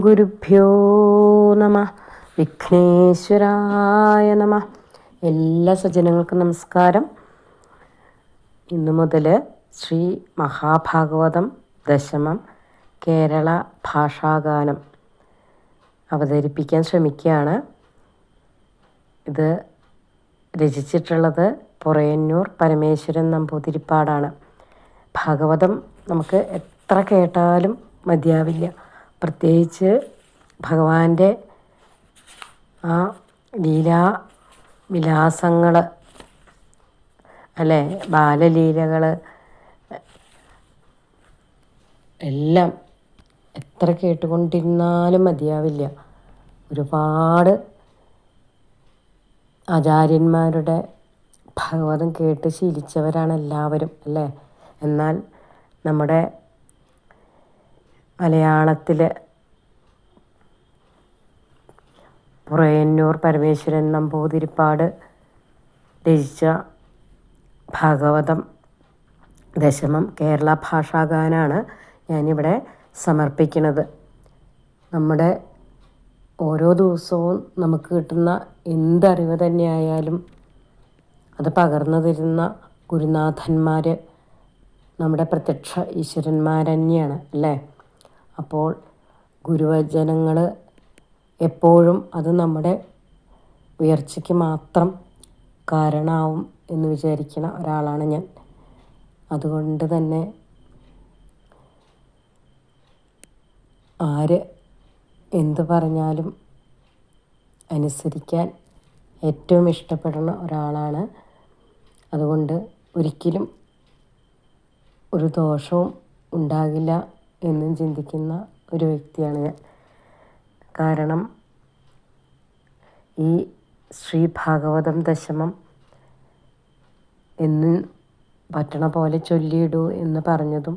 ഗുരുഭ്യോ നമ. വിഘ്നേശ്വരായ നമ. എല്ലാ സജ്ജനങ്ങൾക്കും നമസ്കാരം. ഇന്നു മുതൽ ശ്രീ മഹാഭാഗവതം ദശമം കേരള ഭാഷാഗാനം അവതരിപ്പിക്കാൻ ശ്രമിക്കുകയാണ്. ഇത് രചിച്ചിട്ടുള്ളത് പുറയന്നൂർ പരമേശ്വരൻ നമ്പൂതിരിപ്പാടാണ്. ഭാഗവതം നമുക്ക് എത്ര കേട്ടാലും മതിയാവില്ല. പ്രത്യേകിച്ച് ഭഗവാന്റെ ആ ലീലാ വിലാസങ്ങൾ അല്ലേ? ബാലലീലകൾ എല്ലാം എത്ര കേട്ടുകൊണ്ടിരുന്നാലും മതിയാവില്ല. ഒരുപാട് ആചാര്യന്മാരുടെ ഭാഗവതം കേട്ട് ശീലിച്ചവരാണ് എല്ലാവരും അല്ലേ? എന്നാൽ നമ്മുടെ മലയാളത്തിൽ പുറയന്നൂർ പരമേശ്വരൻ നമ്പൂതിരിപ്പാട് രചിച്ച ഭാഗവതം ദശമം കേരള ഭാഷാഗാനാണ് ഞാനിവിടെ സമർപ്പിക്കുന്നത്. നമ്മുടെ ഓരോ ദിവസവും നമുക്ക് കിട്ടുന്ന എന്തറിവ് തന്നെയായാലും അത് പകർന്നു തരുന്ന ഗുരുനാഥന്മാർ നമ്മുടെ പ്രത്യക്ഷ ഈശ്വരന്മാർ തന്നെയാണ് അല്ലേ? അപ്പോൾ ഗുരുവചനങ്ങൾ എപ്പോഴും അത് നമ്മുടെ ഉയർച്ചയ്ക്ക് മാത്രം കാരണമാവും എന്ന് വിചാരിക്കുന്ന ഒരാളാണ് ഞാൻ. അതുകൊണ്ട് തന്നെ ആര് എന്ത് പറഞ്ഞാലും അനുസരിക്കാൻ ഏറ്റവും ഇഷ്ടപ്പെടുന്ന ഒരാളാണ്. അതുകൊണ്ട് ഒരിക്കലും ഒരു ദോഷവും ഉണ്ടാകില്ല എന്നും ചിന്തിക്കുന്ന ഒരു വ്യക്തിയാണ് ഞാൻ. കാരണം ഈ ശ്രീ ഭാഗവതം ദശമം എന്നും പറ്റണ പോലെ ചൊല്ലിയിടൂ എന്ന് പറഞ്ഞതും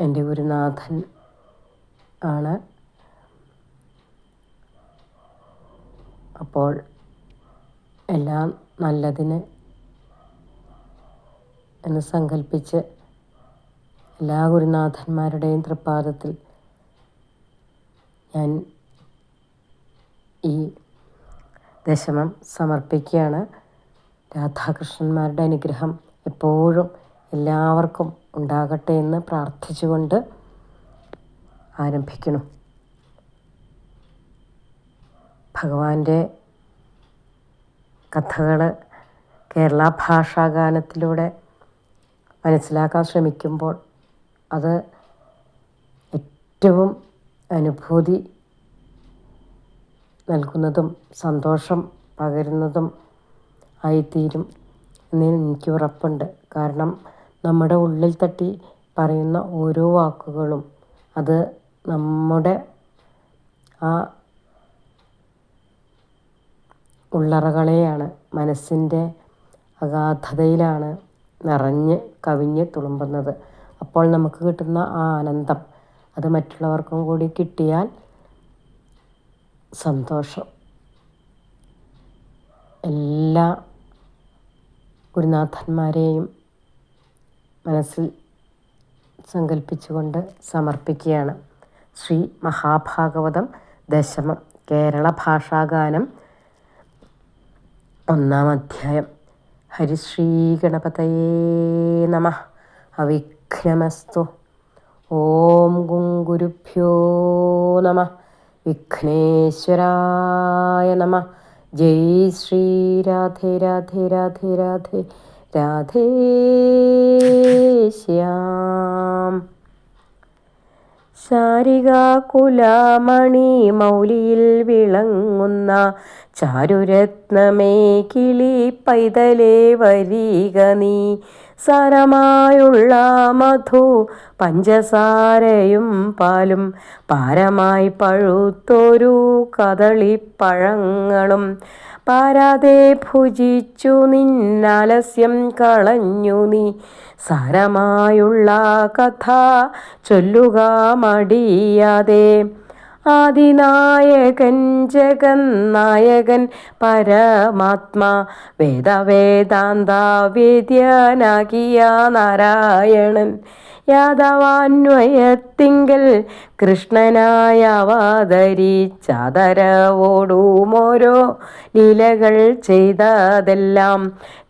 എന്റെ ഗുരുനാഥൻ ആണ്. അപ്പോൾ എല്ലാം നല്ലതിന് എന്ന് സങ്കല്പിച്ച് എല്ലാ ഗുരുനാഥന്മാരുടെയും തൃപ്പാദത്തിൽ ഞാൻ ഈ ദശമം സമർപ്പിക്കുകയാണ്. രാധാകൃഷ്ണന്മാരുടെ അനുഗ്രഹം എപ്പോഴും എല്ലാവർക്കും ഉണ്ടാകട്ടെ എന്ന് പ്രാർത്ഥിച്ചുകൊണ്ട് ആരംഭിക്കണം ഭഗവാന്റെ കഥകൾ കേരള ഭാഷാഗാനത്തിലൂടെ മനസ്സിലാക്കാൻ ശ്രമിക്കുമ്പോൾ അത് ഏറ്റവും അനുഭൂതി നൽകുന്നതും സന്തോഷം പകരുന്നതും ആയിത്തീരും എന്ന് എനിക്ക് ഉറപ്പുണ്ട്. കാരണം നമ്മുടെ ഉള്ളിൽ തട്ടി പറയുന്ന ഓരോ വാക്കുകളും അത് നമ്മുടെ ആ ഉള്ളറകളെയാണ് മനസ്സിന്റെ അഗാധതയിലാണ് നിറഞ്ഞ് കവിഞ്ഞ് തുളുമ്പുന്നത്. അപ്പോൾ നമുക്ക് കിട്ടുന്ന ആ ആനന്ദം. അത് മറ്റുള്ളവർക്കും കൂടി കിട്ടിയാൽ സന്തോഷം. എല്ലാ ഗുരുനാഥന്മാരെയും മനസ്സിൽ സങ്കല്പിച്ചുകൊണ്ട് സമർപ്പിക്കുകയാണ്. ശ്രീ മഹാഭാഗവതം ദശമം കേരള ഭാഷാഗാനം ഒന്നാം അധ്യായം. ഹരിശ്രീ ഗണപതയേ നമ. അവിഘ്നമസ്തു. ഓം ഗുരുഭ്യോ നമ. വിഘ്നേശ്വരായ നമ. ജയ് ശ്രീ രാധേ രാധേ രാധേ രാധേ. രാധേ ശ്യാം. ശാരികാകുലാമണി മൗലിയിൽ വിളങ്ങുന്ന ചാരുരത്നമേ കിളി പൈതലേ വരിക നീ. സാരമായുള്ള മധു പഞ്ചസാരയും പാലും പാരമായി പഴുത്തൊരു കദളിപ്പഴങ്ങളും പാരാതെ ഭുജിച്ചു നിന്നാലസ്യം കളഞ്ഞു നീ. സാരമായുള്ള കഥ ചൊല്ലുക മടിയാതെ ആദിനായകൻ ജഗന്നായകൻ പരമാത്മാ വേദവേദാന്ത വേദ്യനാകിയ നാരായണൻ. യാദവാന്വയത്തിങ്കൽ കൃഷ്ണനായ അവതരിച്ചാതരവോടുമോരോ ലീലകൾ ചെയ്തതെല്ലാം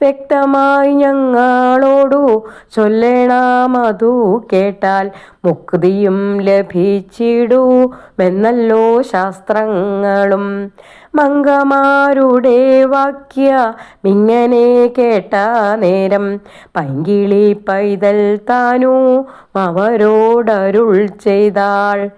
വ്യക്തമായി ഞങ്ങളോടു ചൊല്ലണമതു കേട്ടാൽ മുക്തിയും ലഭിച്ചിടുമെന്നല്ലോ ശാസ്ത്രങ്ങളും. മംഗമാരുടെ വാക്യ മിങ്ങനെ കേട്ട നേരം. പൈങ്കിളി പൈതൽ താനു അവരോടരുൾ ചെയ്താൾ.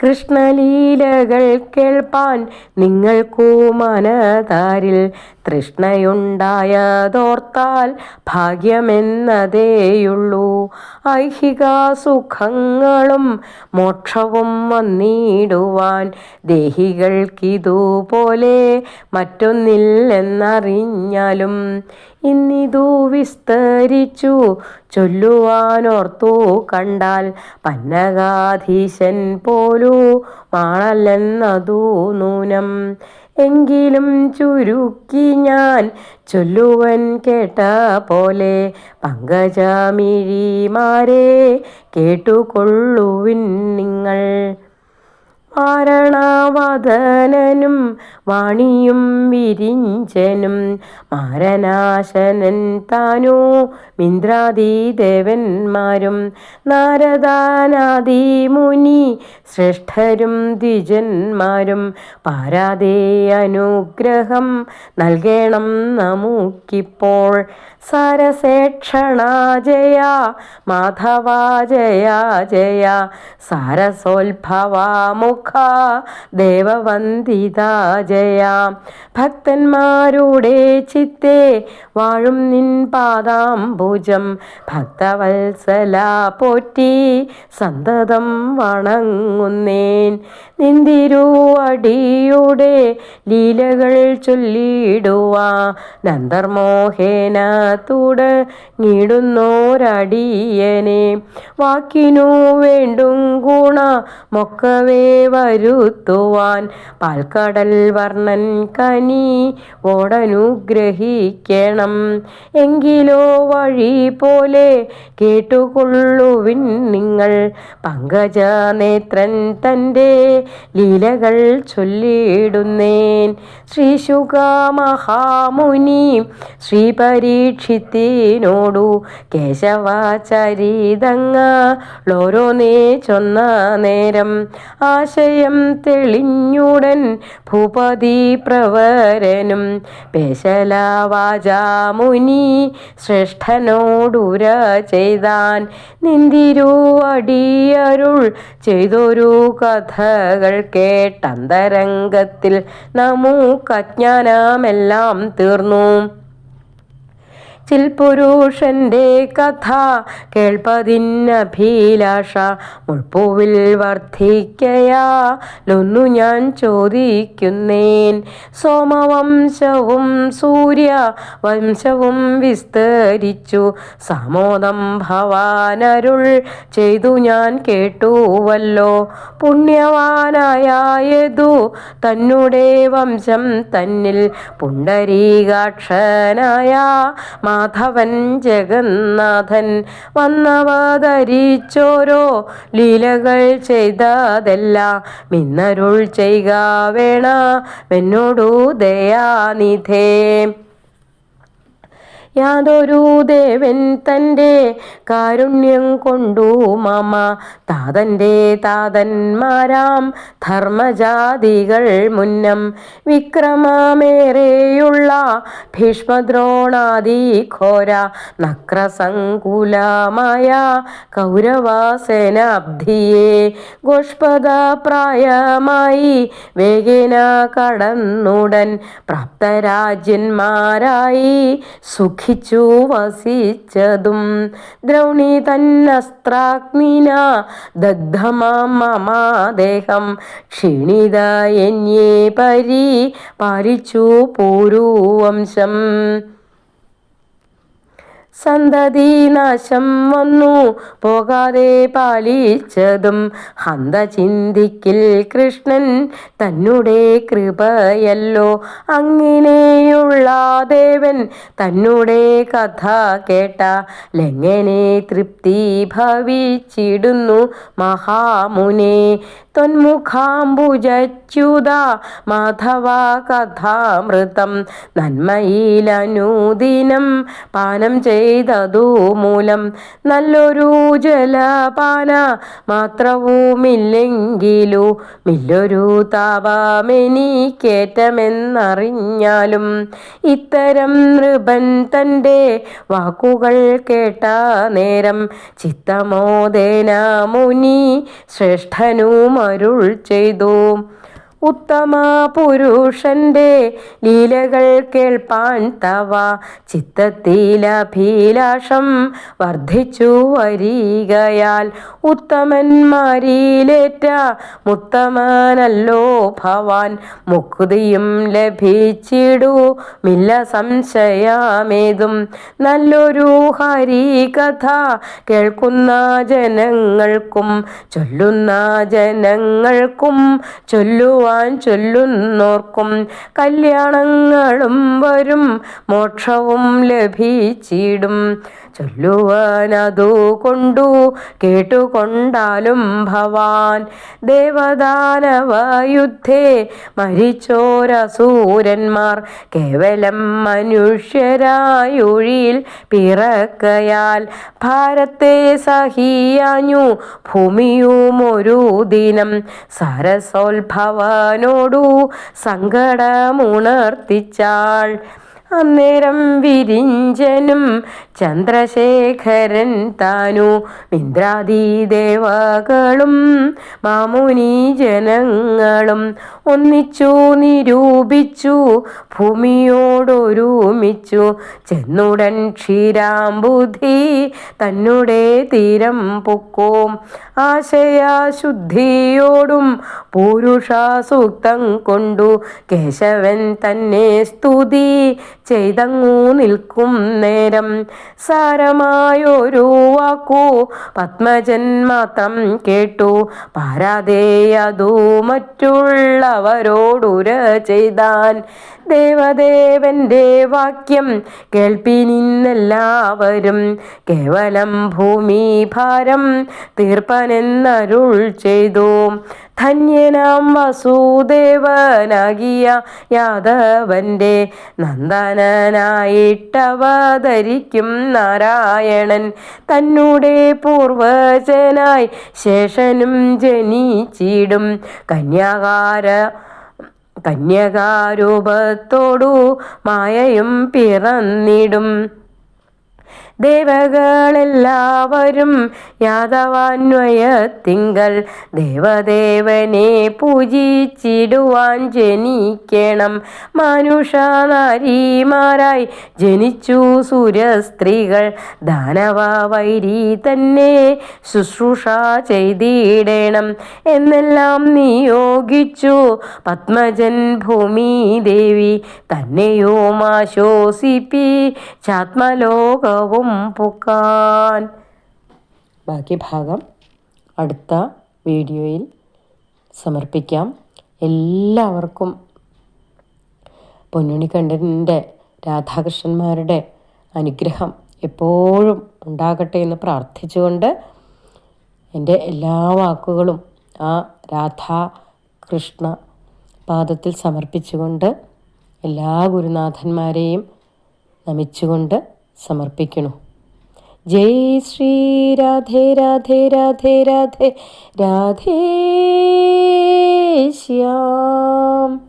കൃഷ്ണലീലകൾ കേൾപ്പാൻ നിങ്ങൾക്കു മനതാരിൽ തൃഷ്ണയുണ്ടായതോർത്താൽ ഭാഗ്യമെന്നതേയുള്ളൂ. ഐഹിക സുഖങ്ങളും മോക്ഷവും വന്നിടുവാൻ ദേഹികൾക്കിതുപോലെ മറ്റൊന്നില്ലെന്നറിഞ്ഞാലും ഇന്നിതു വിസ്തരിച്ചു. ചൊല്ലുവാനോർത്തു കണ്ടാൽ പന്നകാധീശൻ പോലു മാണല്ലെന്നതു നൂനം. എങ്കിലും ചുരുക്കി ഞാൻ ചൊല്ലുവൻ കേട്ട പോലെ പങ്കജമിഴിമാരെ കേട്ടുകൊള്ളുവിൻ നിങ്ങൾ. മാരണവദനനും വാണിയും വിരിഞ്ചനും മാരനാശനൻ താനു മിന്ദ്രാദിദേവന്മാരും നാരദാനാദി മുനി ശ്രേഷ്ഠരും ദ്വിജന്മാരും പാരാദേ അനുഗ്രഹം നൽകണം നമുക്കിപ്പോൾ. സരസേക്ഷണാജയ മാധവാജയ ജയ സാരസോത്ഭവാമുഖ ദേവവന്ദിതാ ജയ. ഭക്തന്മാരുടെ ചിത്തെ വാഴും നിൻ പാദാംബുജം ഭക്തവത്സല പോറ്റി സന്തതം വണങ്ങുന്നേൻ. നിന്തിരുവടിയുടെ ലീലകൾ ചൊല്ലിടുവാ. നന്ദർമോഹേന തുടങ്ങിടുന്നോരടിയനെ. വാക്കിനു വേണ്ടും ഗുണ മൊക്കവേ വരുത്തുവാൻ. പാൽക്കടൽ വർണൻ കനി ഓടനുഗ്രഹിക്കണം. എങ്കിലോ വഴി പോലെ കേട്ടുകൊള്ളുവിൻ നിങ്ങൾ. പങ്കജനേത്രൻ തന്റെ ലീലകൾ ചൊല്ലിയിടുന്നേൻ ശ്രീശുക മഹാമുനി ശ്രീ പരീക്ഷിത്തിനോടു കേശവാചരിതങ്ങളോരോന്നേ ചൊന്ന നേരം. ആശയം തെളിഞ്ഞുടൻ ഭൂപതി പ്രവരനും പേശലവാചാമുനി ശ്രേഷ്ഠനോടുര ചെയ്താൻ നിന്തിരുവടിയരുൾ ചെയ്തൊരു കഥകൾ കേട്ടന്തരംഗത്തിൽ നമുക്കജ്ഞാനമെല്ലാം തീർന്നു. ചിൽപുരുഷന്റെ കഥ കേൾപ്പതിന്നഭിലാഷ മുൾപ്പൂവിൽ വർദ്ധിക്കയാലൊന്നു ഞാൻ ചോദിക്കുന്നേൻ. സോമവംശവും സൂര്യ വംശവും വിസ്തരിച്ചു. സമോദം ഭവാനരുൾ ചെയ്തു ഞാൻ കേട്ടുവല്ലോ. പുണ്യവാനായതു തന്നുടേ വംശം തന്നിൽ പുണ്ടരീകാക്ഷനായ മാധവൻ ജഗന്നാഥൻ വന്നവതരിച്ചോരോ ലീലകൾ ചെയ്തതല്ല. മിന്നരുൾ ചെയ്യുക വേണ മെന്നോടു ദയാനിധേ. യാതൊരു ദേവൻ തന്റെ കാരുണ്യം കൊണ്ടു മാമ. താതന്റെ താതന്മാരാം ധർമ്മജാതികൾ മുന്നം വിക്രമമേറെയുള്ള ഭീഷ്മദ്രോണാദി ഘോര നക്രസങ്കുലമായ കൗരവാസനാബ്ധിയെ ഗോഷ്പദ പ്രായമായി വേഗേന കടന്നുടൻ പ്രാപ്തരാജ്യന്മാരായി സുഖിച്ചു വസിച്ചതും. ദ്രൗണി തന്നസ്ത്രാഗ്നിന ദഗ്ധമാം മമാദേഹം. ക്ഷീണിത എന്യേ പരി പാലിച്ചു പൂരുവംശം സന്തതി നാശം വന്നു. പോകാതെ പാലിച്ചതും ഹന്ത ചിന്തിക്കിൽ കൃഷ്ണൻ തന്നുടെ കൃപയല്ലോ. അങ്ങനെയുള്ള ദേവൻ തന്നുടെ കഥ കേട്ട ലെങ്ങനെ തൃപ്തി ഭവിച്ചിടുന്നു മഹാമുനെ. ത്വന്മുഖാംബുജച്യുത മാധവ കഥാമൃതം. നന്മയിലനുദിനം പാനം ചെയ്തതു മൂലം നല്ലൊരു ജലപാന മാത്രവുമില്ലെങ്കിലു മില്ലൊരു താപമെനിക്കേറ്റമെന്നറിഞ്ഞാലും ഇത്തരം നൃപൻ തന്റെ വാക്കുകൾ കേട്ട നേരം ചിത്തമോദേന മുനി ശ്രേഷ്ഠനുമരുൾ ചെയ്തു. ഉത്തമ പുരുഷന്റെ ലീലകൾ കേൾപ്പാൻ തവ ചിത്തത്തിലഭിലാഷം വർദ്ധിച്ചു വരികയാൽ ഉത്തമന്മാരിലേറ്റ മുത്തമനല്ലോ ഭവാൻ മുക്തിയും ലഭിച്ചിടൂ. മില്ല സംശയമേതും നല്ലൊരു ഹരികഥ കേൾക്കുന്ന ജനങ്ങൾക്കും ചൊല്ലുന്ന ജനങ്ങൾക്കും ചൊല്ലുവാൻ ചൊല്ലുന്നോർക്കും കല്യാണങ്ങളും വരും മോക്ഷവും ലഭിച്ചിടും. ചൊല്ലുവാനതു കൊണ്ടു കേട്ടുകൊണ്ടാലും ഭവാൻ ദേവദാനവ യുദ്ധേ മരിച്ചോരസൂരന്മാർ കേവലം മനുഷ്യരായൊഴിയിൽ പിറക്കയാൽ ഭാരത്തെ സഹിയാഞ്ഞു ഭൂമിയും ഒരു ദിനം സരസോത്ഭവനോടു സങ്കടമുണർത്തിച്ചാൾ അന്നേരം വിരിഞ്ചനും ചന്ദ്രശേഖരൻ താനു ഇന്ദ്രാദിദേവകളും മാമുനി ജനങ്ങളും ഒന്നിച്ചു നിരൂപിച്ചു ഭൂമിയോടൊരുമിച്ചു. ചെന്നുടൻ ക്ഷീരാംബുധി തന്നുടെ തീരം പൊക്കോം. ആശയശുദ്ധിയോടും പുരുഷ സൂക്തം കൊണ്ടു കേശവൻ തന്നെ സ്തുതി ചെയ്തങ്ങു നിൽക്കും നേരം. സാരമായൊരു വാക്കു പത്മജൻ മാത്രം കേട്ടു. പാരാതെ അതു മറ്റുള്ളവരോടുര ചെയ്താൻ ദേവദേവന്റെ വാക്യം കേൾപ്പിനിന്നെല്ലാവരും കേവലം ഭൂമി ഭാരം തീർപ്പനെന്നരുൾ ചെയ്തു. ധന്യനാം വസുദേവനാകിയ യാദവന്റെ നന്ദനായിട്ടവതരിക്കും നാരായണൻ. തന്നൂടെ പൂർവജനായി ശേഷനും ജനിച്ചിടും. കന്യാകാര കന്യകാരൂപത്തോടു മായയും പിറന്നിടും. ദേവകളെല്ലാവരും യാദവാന്വയത്തിങ്കൽ ദേവദേവനെ പൂജിച്ചിടുവാൻ ജനിക്കണം. മനുഷ്യനാരിമാരായി ജനിച്ചു സുരസ്ത്രീകൾ. ദാനവ വൈരി തന്നെ ശുശ്രൂഷ ചെയ്തിടണം. എന്നെല്ലാം നിയോഗിച്ചു പത്മജൻ ഭൂമി ദേവി തന്നെയോ മാശോസിപ്പി ചാത്മലോകവും പൂക്കാൻ ബാക്കി ഭാഗം അടുത്ത വീഡിയോയിൽ സമർപ്പിക്കാം. എല്ലാവർക്കും പൊന്നുണിക്കണ്ഠന്റെ രാധാകൃഷ്ണന്മാരുടെ അനുഗ്രഹം എപ്പോഴും ഉണ്ടാകട്ടെ എന്ന് പ്രാർത്ഥിച്ചുകൊണ്ട് എന്റെ എല്ലാ വാക്കുകളും ആ രാധാകൃഷ്ണ പാദത്തിൽ സമർപ്പിച്ചുകൊണ്ട് എല്ലാ ഗുരുനാഥന്മാരെയും നമിച്ചുകൊണ്ട് സമർപ്പിക്കണു. ജയ് ശ്രീ രാധേ രാധേ രാധേ രാധേ രാധേ ശ്യാം.